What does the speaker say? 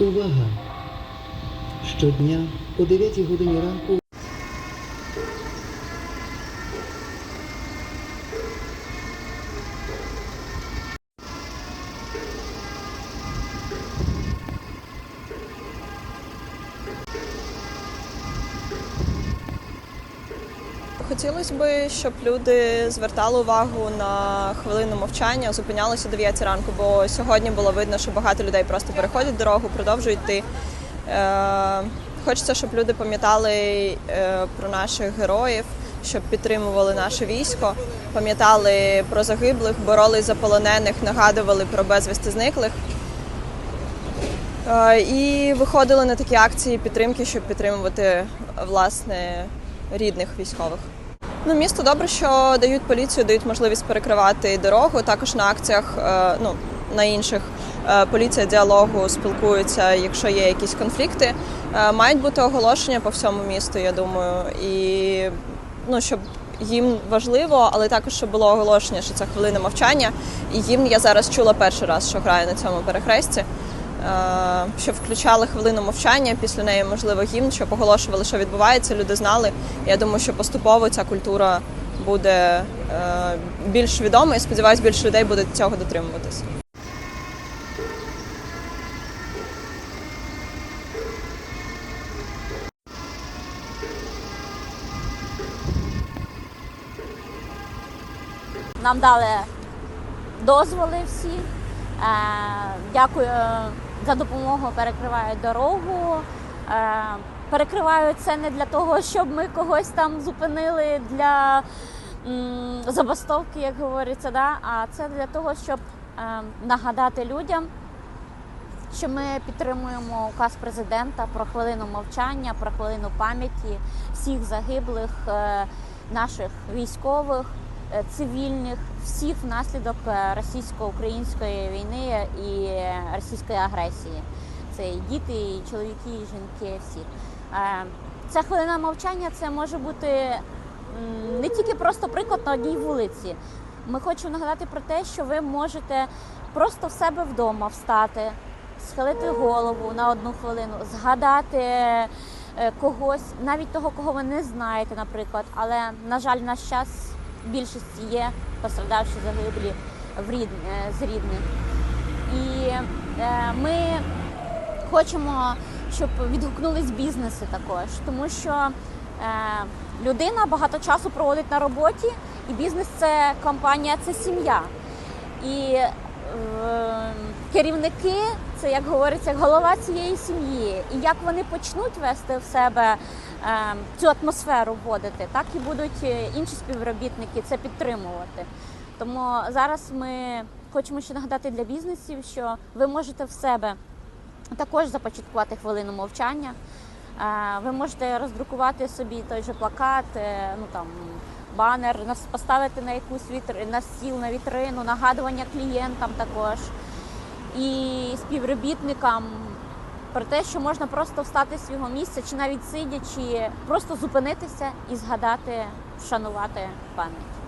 Увага! Щодня о 9 годині ранку Хотілося б, щоб люди звертали увагу на хвилину мовчання, зупинялися о 9 ранку, бо сьогодні було видно, що багато людей просто переходять дорогу, продовжують йти. Е, хочеться, щоб люди пам'ятали е, про наших героїв, щоб підтримували наше військо, пам'ятали про загиблих, боролись за полонених, нагадували про безвісти зниклих. Е, І виходили на такі акції підтримки, щоб підтримувати власне рідних військових. Ну, місто добре, що дають поліцію, дають можливість перекривати дорогу. Також на акціях, е, ну на інших е, поліція діалогу спілкується, якщо є якісь конфлікти. Е, Мають бути оголошення по всьому місту, я думаю, і ну щоб їм важливо, але також щоб було оголошення, що це хвилина мовчання. І гімн я зараз чула перший раз, що грає на цьому перехресті. Е, Щоб включали хвилину мовчання, після неї можливо гімн, щоб оголошували, що відбувається, люди знали. Я думаю, що поступово ця культура буде е, більш відома і сподіваюся, більше людей буде цього дотримуватись. Нам дали дозволи всі. Е, Дякую за допомогу. Перекривають дорогу. Е, Перекривають це не для того, щоб ми когось там зупинили для забастовки, як говориться, да? а це для того, щоб е, нагадати людям, що ми підтримуємо указ президента про хвилину мовчання, про хвилину пам'яті всіх загиблих е, наших військових, цивільних, всіх внаслідок е, російсько-української війни і е, російської агресії. Це і діти, і чоловіки, і жінки, всі. Е, Ця хвилина мовчання це може бути не тільки просто приклад на одній вулиці. Ми хочемо нагадати про те, що ви можете просто в себе вдома встати, схилити голову на одну хвилину, згадати е, когось, навіть того, кого ви не знаєте, наприклад. Але, на жаль, наш час більшість є пострадавші загиблі в рід... е, з рідних. І е, ми хочемо, щоб відгукнулись бізнеси також, тому що е, людина багато часу проводить на роботі, і бізнес це компанія, це сім'я. І керівники це, як говориться, голова цієї сім'ї. І як вони почнуть вести в себе цю атмосферу вводити, так і будуть е, інші співробітники це підтримувати. Тому зараз ми хочемо ще нагадати для бізнесів, що ви можете в себе також започаткувати хвилину мовчання. Е, Ви можете роздрукувати собі той же плакат, е, ну там банер, поставити на якусь вітр... на стіл, на вітрину, нагадування клієнтам також і співробітникам про те, що можна просто встати з свого місця, чи навіть сидячи, просто зупинитися і згадати, вшанувати пам'ять.